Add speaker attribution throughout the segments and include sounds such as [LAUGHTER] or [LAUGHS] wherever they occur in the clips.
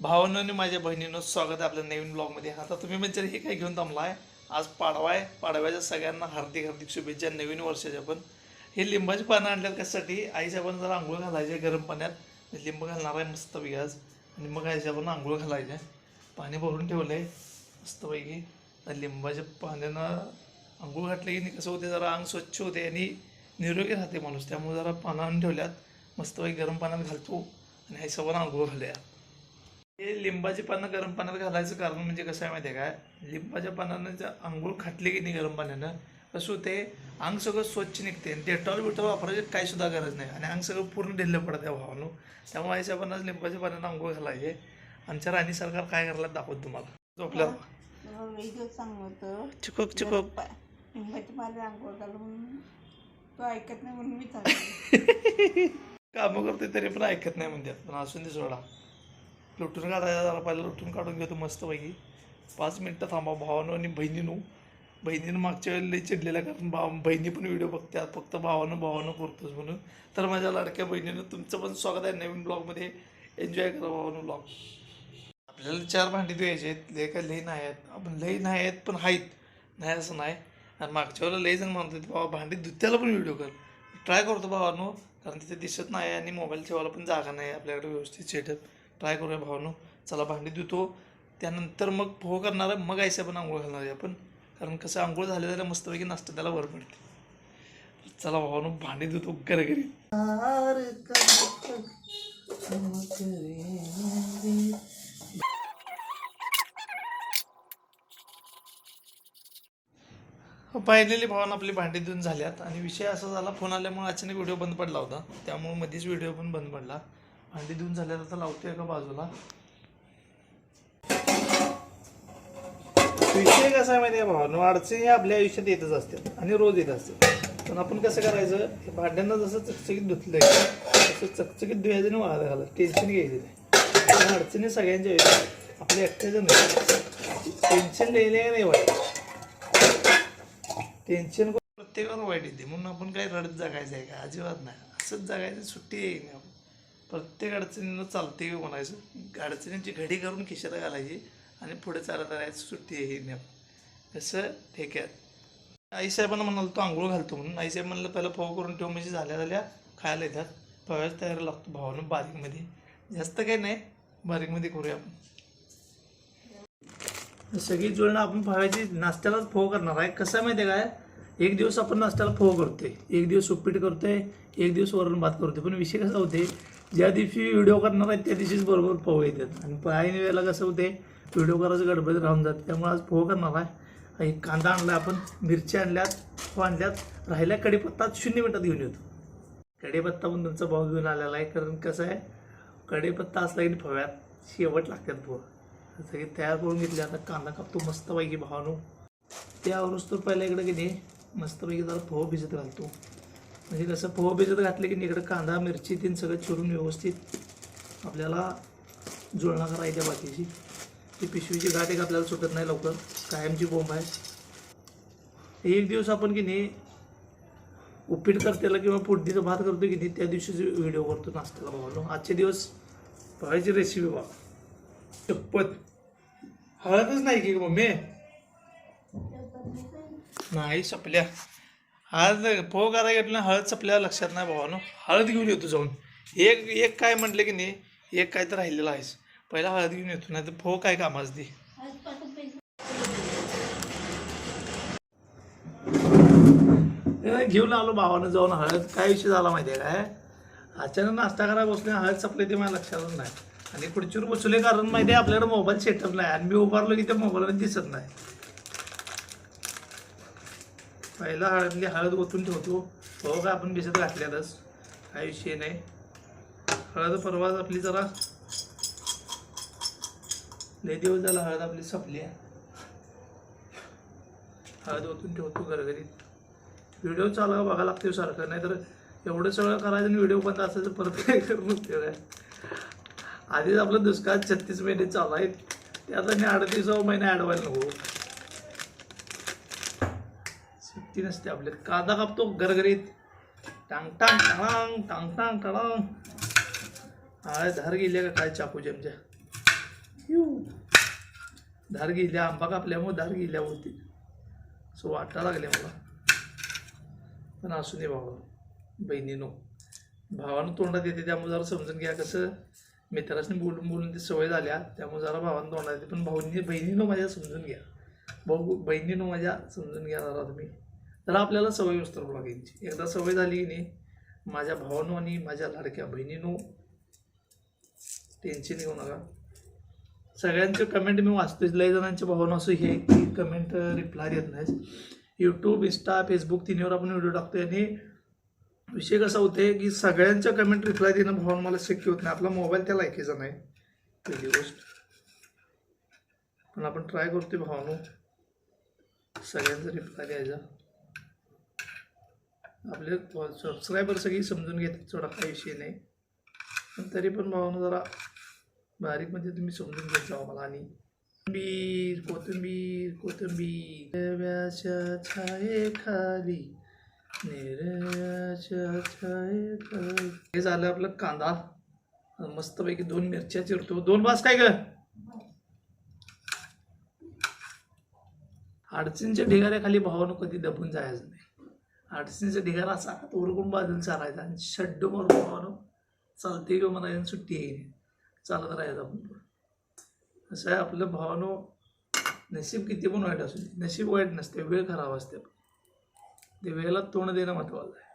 Speaker 1: भावानं आणि माझ्या बहिणीनं स्वागत आहे आपल्या नवीन ब्लॉगमध्ये आता तुम्ही म्हणजे हे काय घेऊन थांबलाय? आज पाडवा आहे. पाडव्याच्या सगळ्यांना हार्दिक हार्दिक शुभेच्छा नवीन वर्षाच्या पण. हे लिंबाची पानं आणल्यात कशासाठी आईच्या पण जरा आंघोळ घालायचे गरम पाण्यात. लिंब घालणार आहे मस्तपैकी आज. आणि मग आईच्या पण आंघोळ घालायचे पाणी भरून ठेवलं आहे मस्तपैकी आणि लिंबाच्या पाण्यानं आंघोळ घातले की नाही कसं होते जरा अंग स्वच्छ होते आणि निरोगी राहते माणूस. त्यामुळे जरा पानं आणून ठेवल्यात. मस्तपैकी गरम पाण्यात घालतो. आणि आईच्या आंघोळ घालूया. हे लिंबाची पानं गरम पाण्यात घालायचं कारण म्हणजे कसं आहे माहिती आहे काय लिंबाच्या पानानं जर आंघोळ खाटली की नाही गरम पाण्यानं कसं होते अंग सगळं स्वच्छ निघते आणि डेटॉल बिटॉल वापरायची काही सुद्धा गरज नाही. आणि अंग सगळं पूर्ण ढिल्लं पडतं त्या भावानं. त्यामुळे आईच्या पानात लिंबाच्या पाण्यानं आंघोळ घालायचे. आमच्या राणी सरकार काय करायला दाखवत तुम्हाला. झोपल्यावर
Speaker 2: होतं.
Speaker 1: चिकोक चिकोक.
Speaker 2: लिंबाची पाणी आंघोळ घालून तो ऐकत नाही म्हणून मी [LAUGHS]
Speaker 1: कामं करते तरी पण ऐकत नाही म्हणतात. पण असून ते सोडा. लुटून काढायला जरा पहिला लुटून काढून घेतो मस्तपैकी. पाच मिनटं थांबा भावानं आणि बहिणीनं. बहिणीनं मागच्या वेळेला लई चिडलेल्या कारण भाव बहिणी पण व्हिडिओ बघतात फक्त भावानं भावानं करतोच म्हणून. तर माझ्या लाडक्या बहिणीनं तुमचं पण स्वागत आहे नवीन ब्लॉगमध्ये एन्जॉय करा भावानं ब्लॉग आपल्याला चार भांडी द्यायचे आहेत. लय काय लई नाही आहेत. आपण लई नाही आहेत पण आहेत. नाही असं नाही. आणि मागच्या वेळेला लई जण म्हणतात बाबा भांडी धुत्याला पण व्हिडिओ कर. ट्राय करतो भावानो कारण तिथे दिसत नाही आणि मोबाईल ठेवायला पण जागा नाही आपल्याकडे व्यवस्थित सेटअप ट्राय करूया भावानो. चला भांडी धुतो. त्यानंतर मग पोह करणार आहे. मग आयसा पण आंघोळ घालणार आहे आपण. कारण कसं आंघोळ झालं झालं मस्तपैकी नाश्ता त्याला बरं पडते. चला भावानो भांडी धुतो घरी फायनली भावानं आपली भांडी धुवून झाल्यात. आणि विषय असा झाला फोन आल्यामुळे अचानक व्हिडिओ बंद पडला होता. त्यामुळे मध्येच व्हिडिओ पण बंद पडला. भांडी देऊन झाल्यावर आता लावतोय एका बाजूला. विषय कसा आहे माहिती आहे भावानं? अडचणी आपल्या आयुष्यात येतच असतात आणि रोज येत असतात. पण आपण कसं करायचं? भांड्यांना जसं चकचकीत धुतलंय तसं चकचकीत धुवायचं आणि वाळायला घालायचं. टेन्शन घ्यायचं नाही. पण अडचणी सगळ्यांच्या येतात. आपल्या एकट्याचं नाही. टेन्शन लिहिले नाही वाईट? टेन्शन प्रत्येकाला वाईट येते. म्हणून आपण काही रडत जगायचं आहे का? अजिबात नाही. असंच जगायचं सुट्टी येईल नाही आपण प्रत्येक अडचणीनं चालते म्हणायचं. अडचणींची घडी करून खिशाला घालायची आणि पुढे चालत राहायचं सुट्टी येईल नाही ठीक कसं ठेक्यात. आईसाहेबांना म्हणाल तो आंघोळ घालतो म्हणून. आईसाहेब म्हणलं पहिला पाव करून ठेव म्हणजे झाल्या झाल्या खायला येतात. पव्याच तयार लागतो भावानं बारीकमध्ये. जास्त काही नाही बारीकमध्ये करूया आपण. सगळी जुळणं आपण फळाची नाश्त्यालाच फोव करणार आहे. कसं आहे माहिती आहे काय? एक दिवस आपण नाश्त्याला फोव करतोय. एक दिवस उपीट करतोय. एक दिवस वरण भात करतोय. पण विषय कसा होते ज्या दिवशी व्हिडिओ करणार आहेत त्या दिवशीच बरोबर पोह येतात. आणि काही वेळेला कसं होते व्हिडिओ करायचं गडबडीत राहून जाते. त्यामुळे आज पोह करणार आहे. एक कांदा आणला आपण मिरच्या आणल्यात पोह आणल्यात राहिल्या कढीपत्ता शून्य मिनटात घेऊन येतो. कढीपत्ता पण तुमचा भाव घेऊन आलेला आहे कारण कसं आहे कढीपत्ता असला की फव्यात शेवट लागतात पोह सगळे तयार करून घेतले आता कांदा कापतो मस्तपैकी भावानो. त्यावरच तर पहिल्या इकडे की नाही मस्तपैकी जरा पोह भिजत घालतो. म्हणजे कसं पोहा भिजत घातले की नाही कांदा मिरची तीन सगळं चिरून व्यवस्थित आपल्याला जुळणा करायच्या बाकीची. ती पिशवीची गाठ एक आपल्याला सुटत नाही लवकर. कायमची बोंब आहे. एक दिवस आपण की नाही उपीट करतेला किंवा फोडणीचा भात करतो की नाही त्या दिवशीच व्हिडिओ करतो नाश्त्याला भावानो. आजचे दिवस पाहायची रेसिपी बघा. चप्पत हळदच नाही की मम्मी? नाही सपल्या. हळद पोह करायला घेतलं हळद चपल्या लक्षात नाही भावानो. हळद घेऊन येतो जाऊन. एक एक काय म्हटलं की नाही एक काय तर राहिलेलं आहेस. पहिला हळद घेऊन येतो नाही तर पोह काय कामाच दे. घेऊन आलो भावानं जाऊन हळद. काय विषय झाला माहिती आहे काय? अचानक नाश्ता करायला बसले हळद चपले ते मला लक्षातच नाही. आणि खुर्चीवर बसले कारण माहिती आहे आपल्याकडे मोबाईल सेटअप नाही. आणि मी उभारलो की त्या मोबाईलवर दिसत नाही. पहिला म्हणजे हळद ओतून ठेवतो. हो का आपण भिजत घातल्यातच. काही विषय नाही. हळद परवाच आपली जरा लय दिवस झाला हळद आपली संपली. आहे हळद ओतून ठेवतो घरघरीत. व्हिडिओ चालू बघायला लागतो सारखं. नाहीतर एवढं सगळं करायचं आणि व्हिडिओ बंद असायचं परत काय करून आधीच आपलं दुष्काळ छत्तीस महिने चालू आहेत. त्यात आणि अडतीसावं महिने ॲडवायला नको. सुट्टी नसते आपल्यात कादा कापतो गरगरीत. टांग टांग टांग टांग टांग टांग. आळ धार गेल्या का काय चाकूची आमच्या यू. धार गेल्या आंबा कापल्यामुळे धार गेल्या होती सो वाटा लागल्या मला. पण असू दे भावा बहिणीनो. भावानं तोंडात येते त्यामुळे जरा समजून घ्या कसं. मित्रांनी बोलून बोलून ती सवय झाल्या त्यामुळे जरा भावानं तोंडात येते. पण भाऊंनी बहिणीनं माझ्या समजून घ्या. भाऊ बहिणीनं माझ्या समजून घ्या जरा तुम्ही. तर आपल्याला सवय विस्तारू लागायची एकदा सवय झाली की नाही माझ्या भावानो आणि माझ्या लाडक्या बहिणीनो टेन्शन घेऊ नका. सगळ्यांचे कमेंट मी वाचतो लय जणांच्या भावना असं हे की कमेंट रिप्लाय देत नाही यूट्यूब इंस्टा फेसबुक तिन्हीवर आपण व्हिडिओ टाकतो आणि विषय कसा होते की सगळ्यांच्या कमेंट रिप्लाय देणं भावना मला शक्य होत नाही. आपला मोबाईल त्या लायकीचा नाही. पहिली गोष्ट. पण आपण ट्राय करतोय भावानो. सगळ्यांचा रिप्लाय द्यायचा. आपले सबस्क्रायबर सगळी समजून घेतात थोडा काही विषय नाही. पण तरी पण भावानं जरा बारीकमध्ये तुम्ही समजून घेत जावा मला आणि. कोथिंबीर कोथिंबीर कोथिंबीर रव्याच्या छायेखाली निरव्याच्या छायेखाली हे झालं आपलं कांदा. मस्तपैकी दोन मिरच्या चिरतो. दोन बास काय ग? अडचणीच्या ढिगाऱ्याखाली भावानं कधी दबून जायचं नाही. अडचणीचा ढिगारा असा तो उरकून बाजूला चालायचा आणि शड्ड मारून भावानं चालते किंवा मला सुट्टी आहे. चालत राहायचं आपण असं आहे आपलं भावानो नशीब किती पण वाईट असू दे. नशीब वाईट नसते वेळ खराब असते. ते वेळेला तोंड देणं महत्त्वाचं आहे.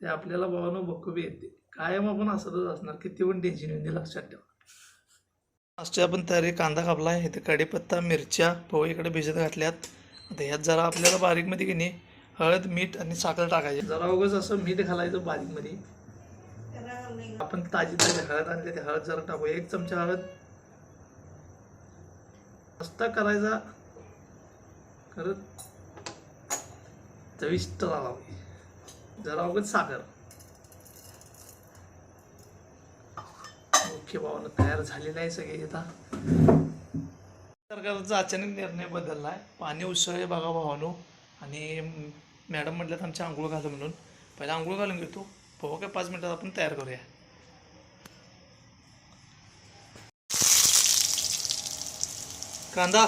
Speaker 1: ते आपल्याला भावानो बक्कबी येते. कायम आपण असतच असणार किती पण टेन्शन येऊन दे लक्षात ठेवा. लास्टची आपण तयारी कांदा कापला आहे इथे कढीपत्ता मिरच्या पोहे इकडे भिजत घातल्यात. आता ह्यात जरा आपल्याला बारीकमध्ये की नाही हळद मीठ आणि साखर टाकायची. जरा उगच असं मीठ घालायचं बारीकमध्ये. आपण ताजी ताजी हळद आणली ते हळद जरा टाकू. एक चमचा हळद. मस्त करायचा. करत चविष्ट झाला जरा उगत साखर. मुख्य भावना तयार झालेला आहे सगळे आता सरकारचा अचानक निर्णय बदलला आहे पाणी उसळले बघा भावानो. आणि मॅडम म्हटल्यात आमच्या आंघोळ घालू म्हणून. पहिला आंघोळ घालून घेतो. पोहा काय पाच मिनिटात आपण तयार करूया. कांदा.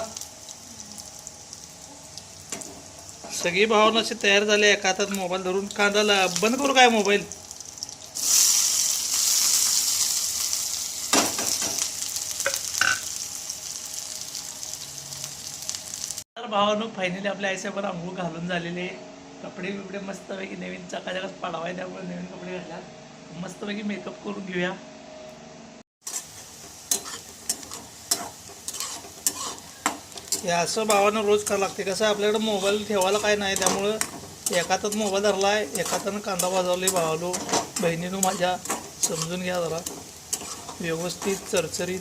Speaker 1: सगळी भावना अशी तयार झाली एका हातात मोबाईल धरून. कांदाला बंद करू काय मोबाईल? तर भावानं फायनली आपल्या आईसाहेबांना आंघोळ घालून झालेले कपडे बिपडे मस्तपैकी नवीन चकाचकाच पाडवाय त्यामुळे नवीन कपडे घातल्या मस्तपैकी मेकअप करून घेऊया. हे असं भावानं रोज करावं लागते. कसं आहे, आपल्याकडे मोबाईल ठेवायला काय नाही. त्यामुळं एका हातात मोबाईल धरला आहे एका हातानं कांदा भाजवले भावालो बहिणीनं माझ्या. समजून घ्या जरा. व्यवस्थित चरचरीत.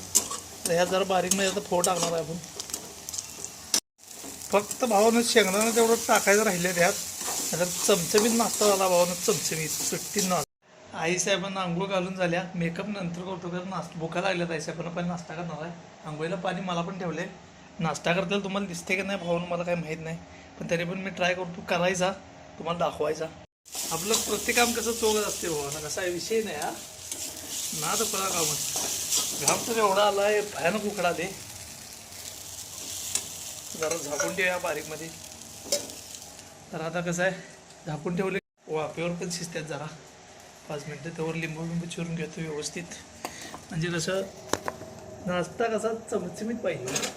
Speaker 1: तर ह्या जरा बारीक नाही आता फोड टाकणार आहे आपण. फक्त भावानं शेंगदाणं तेवढं टाकायचं राहिलं त्यात आता चमचमीत नाश्ता झाला भावानं चमचमीत सुट्टी ना आई साहेबांना आंघोळ घालून झाल्या. मेकअप नंतर करतो कारण नाश्ता भुका लागल्यात आई साहेबांना. पण नाश्ता करणार आहे. आंघोळीला पाणी मला पण ठेवलं आहे नाश्ता करताना तुम्हाला दिसते की नाही भावानं मला काही माहीत नाही. पण तरी पण मी ट्राय करतो. करायचा. तुम्हाला दाखवायचा. आपलं प्रत्येक काम कसं चोगत असते भावानं कसा विषय नाही हा. ना तर करा कामच घाम तर एवढा आला आहे भयानक उकडा दे जरा झाकून ठेवूया बारीकमध्ये. तर आता कसं आहे झाकून ठेवले. वाफेवर पण शिजतात जरा. पाच मिनटं त्यावर लिंबू बिंबू चिरून घेतो व्यवस्थित. म्हणजे कसं नाश्ता कसा चमचमीत पाहिजे.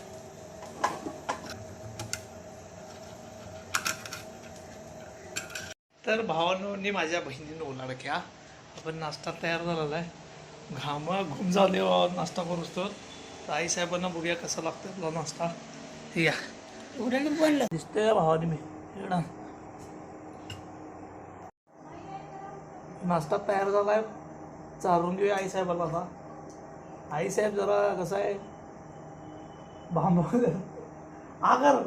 Speaker 1: तर भावानो आणि माझ्या बहिणीनं ओलाडक्या आपण नाश्ता तयार झालेला आहे. घामा घुम झाले नाश्ता करूच तर आई साहेबांना बघूया कसा लागतो आपला नाश्ता.
Speaker 2: बनलं.
Speaker 1: दिसतोय भावाने मी? नाश्ता तयार झाला आहे. चारून घेऊया आई साहेबाला आता. आई साहेब जरा कसं आहे? बांब आगर.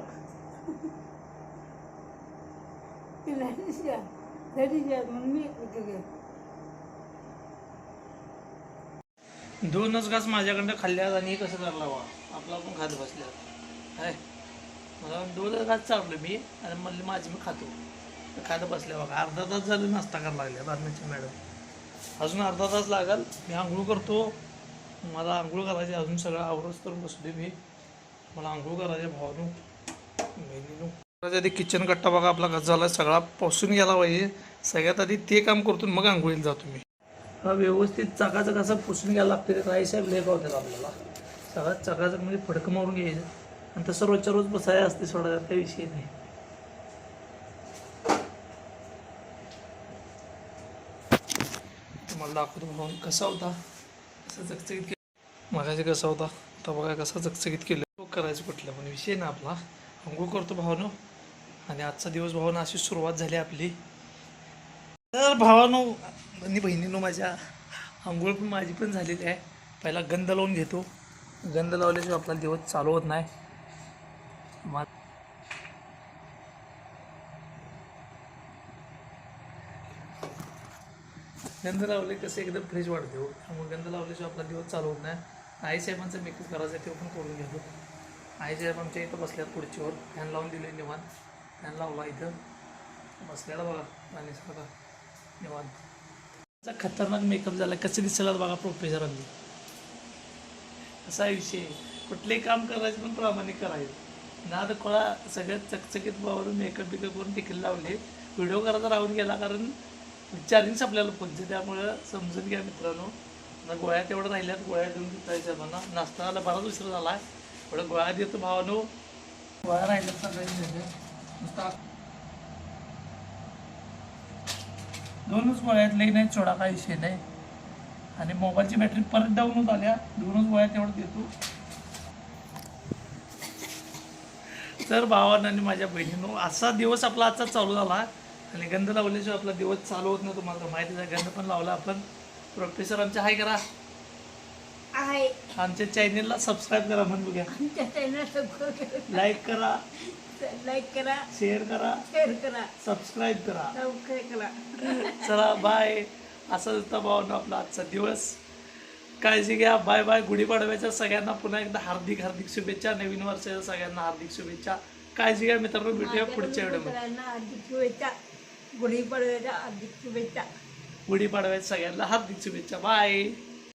Speaker 1: दोनच घास माझ्याकडनं खाल्ल्यात आणि हे कसं करला बा आपला पण खात बसल्यात. काय मला दोन घास चाललो मी आणि म्हणलं माझी मी खातो. तर बसले बसल्या बघा अर्धा तास झालं नाश्ता करायला लागल्या बातमीची मॅडम. अजून अर्धा तास लागेल मी आंघोळ करतो. मला आंघोळ करायची अजून सगळं आवरच करून बसले मी. मला आंघोळ करायचे भावानू बहिणीनू. आधी किचन कट्टा बघा आपला कसा झाला सगळा पोसून गेला पाहिजे सगळ्यात आधी ते काम करतो मग आंघोळीला जातो मी. हा व्यवस्थित चकाचक कसं पुसून घ्यायला लागते ते राईसाहेब लेख होते आपल्याला. सगळ्यात चकाचक म्हणजे फडकं मारून घ्यायचं. आणि तसं रोजच्या रोज बसायला असते सोडा काही विषय नाही. तुम्हाला दाखवतो म्हणून कसा होता. कसा चकचकीत केलं मगाशी कसा होता आता बघा कसा चकचकीत केलं. करायचं कुठलं पण विषय ना आपला. अंघोळ करतो भावानो. आणि आजचा दिवस भावानं अशी सुरुवात झाली आपली. तर भावानो आणि बहिणीनो माझ्या आंघोळ पण माझी पण झालेली आहे. पहिला गंध लावून घेतो. गंध लावल्याशिवाय आपला दिवस चालू होत नाही. मा- गंध लावले कसं एकदम फ्रेश वाढते हो. त्यामुळे गंध लावल्याशिवाय आपला दिवस चालू होत नाही. आईसाहेबांचा मेकअप करायचा आहे ते पण करून घेतो. आईसाहेब आमच्या इथं बसल्यात पुढच्यावर फॅन लावून दिले निवांत. फॅन लावला इथं. बसल्याला बघा आणि सगळं निवांत. खतरनाक मेकअप झाला. कसं दिसला बघा प्रोफेसरांनी असा विषय कुठलेही काम करायचं पण प्रामाणिक करायचं. ना तर सगळ्यात चकचकीत वावरून मेकअप बिकअप करून टिकील लावले. व्हिडिओ करायचा राहून गेला कारण चार्जिंग आपल्याला फोनचे त्यामुळं समजून घ्या मित्रांनो. गोळ्या तेवढं राहिल्यात. गोळ्या देऊन देतायच्या मला नाश्ताला बराच उशीर झाला. आहे थोडं गोळ्या देतो भावानो. गोळ्या राहिल्यात सगळ्यांनी नुसता दोनच गोळ्या आहेत. लई नाही सोडा काही विषय नाही. आणि मोबाईलची बॅटरी परत डाऊन होत आल्या. दोनच गोळ्या तेवढं देतो. तर भावानं आणि माझ्या बहिणीनं असा दिवस आपला आजचा चालू झाला. आणि गंध लावल्याशिवाय आपला दिवस चालू होत नाही तुम्हाला तर माहितीच आहे गंध पण लावला आपण. प्रोफेसर आमच्या हाय करा. आमच्या चॅनेलला सबस्क्राईब करा म्हणून बघा
Speaker 2: आमच्या चॅनल सबस्क्राईब
Speaker 1: लाईक करा.
Speaker 2: लाईक करा.
Speaker 1: शेअर करा.
Speaker 2: शेअर करा.
Speaker 1: सबस्क्राईब करा.
Speaker 2: सबस्क्राईब करा.
Speaker 1: चला बाय असा होता भावानं आपला आजचा दिवस. काळजी घ्या. Bye bye. गुढीपाडव्याच्या सगळ्यांना पुन्हा एकदा हार्दिक हार्दिक शुभेच्छा. नवीन वर्षाच्या सगळ्यांना हार्दिक शुभेच्छा. काळजी घ्या मित्रांनो. भेटूया पुढच्या व्हिडिओमध्ये.
Speaker 2: हार्दिक शुभेच्छा. गुढीपाडव्याच्या हार्दिक शुभेच्छा.
Speaker 1: गुढीपाडव्याच्या सगळ्यांना हार्दिक शुभेच्छा. बाय.